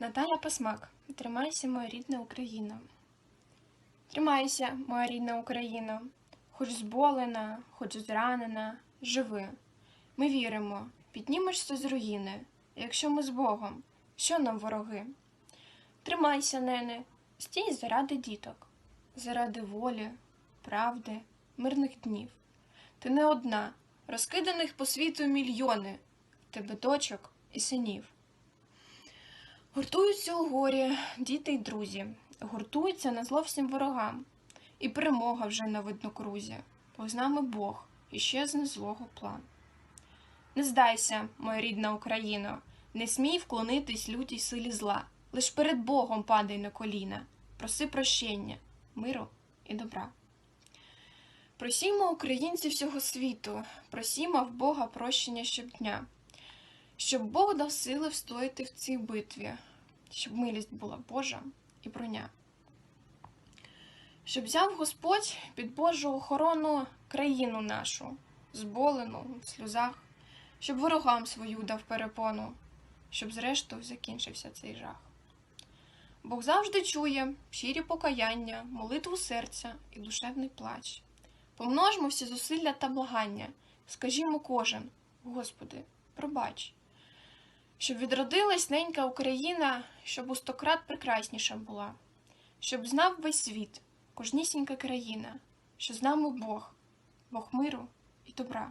Наталя Пасмак, тримайся, моя рідна Україна. Тримайся, моя рідна Україна, хоч зболена, хоч зранена, живи. Ми віримо, піднімешся з руїни, якщо ми з Богом, що нам вороги? Тримайся, нене, стій заради діток, заради волі, правди, мирних днів. Ти не одна, розкиданих по світу мільйони, тебе дочок і синів. Гуртуються у горі діти й друзі, гуртуються на зло всім ворогам. І перемога вже на виднокрузі, бо з нами Бог і щезне злого план. Не здайся, моя рідна Україно, не смій вклонитись лютій силі зла, лиш перед Богом падай на коліна, проси прощення, миру і добра. Просімо українці всього світу, просімо в Бога прощення щодня, щоб Бог дав сили встояти в цій битві, щоб милість була Божа і броня. Щоб взяв Господь під Божу охорону країну нашу, зболену в сльозах, щоб ворогам свою дав перепону, щоб зрештою закінчився цей жах. Бог завжди чує щирі покаяння, молитву серця і душевний плач. Помножмо всі зусилля та благання, скажімо кожен, Господи, пробач, щоб відродилась ненька Україна, щоб у стократ прекрасніша була, щоб знав весь світ, кожнісінька країна, що з нами Бог, Бог миру і добра.